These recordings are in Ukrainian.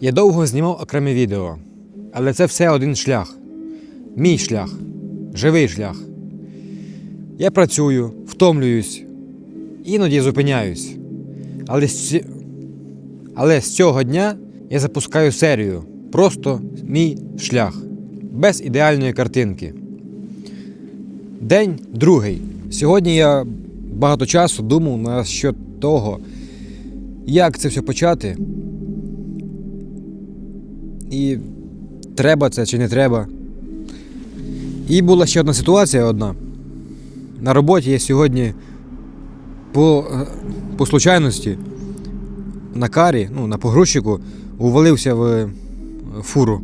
Я довго знімав окремі відео, але це все один шлях. Мій шлях, живий шлях. Я працюю, втомлююсь, іноді зупиняюсь. Але з, але з цього дня я запускаю серію. Просто мій шлях. Без ідеальної картинки. День другий. Сьогодні я багато часу думав на що того, як це все почати. І треба це чи не треба. І була ще одна ситуація одна. На роботі я сьогодні по, е, по случайності на карі, ну, на погрузчику, увалився в е, фуру.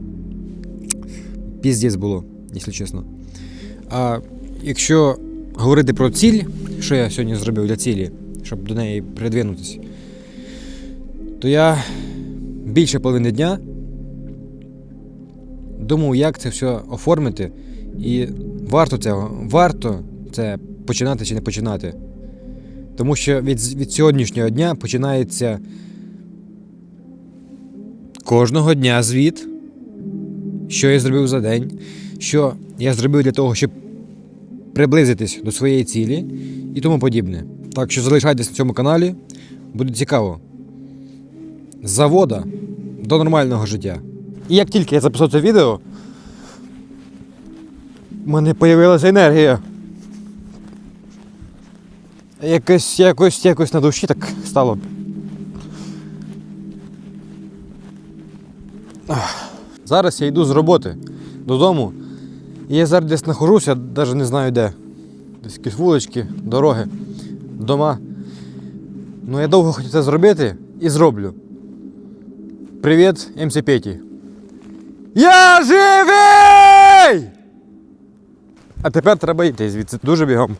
Піздець було, якщо чесно. А якщо говорити про ціль, що я сьогодні зробив для цілі, щоб до неї придвинутися, то я більше половини дня думав, як це все оформити. І варто цього, варто це починати чи не починати. Тому що від, від сьогоднішнього дня починається кожного дня звіт, що я зробив за день, що я зробив для того, щоб приблизитись до своєї цілі і тому подібне. Так що залишайтесь на цьому каналі, буде цікаво. З завода до нормального життя. І як тільки я записав це відео, в мене з'явилася енергія. Якось, якось, якось на душі так стало. Зараз я йду з роботи додому. І я зараз десь знаходжуся, навіть не знаю де. Десь якісь вулички, дороги, дома. Ну я довго хотів це зробити і зроблю. Привіт, МС Петі. Я живий! А тепер треба йти звідси дуже бігом.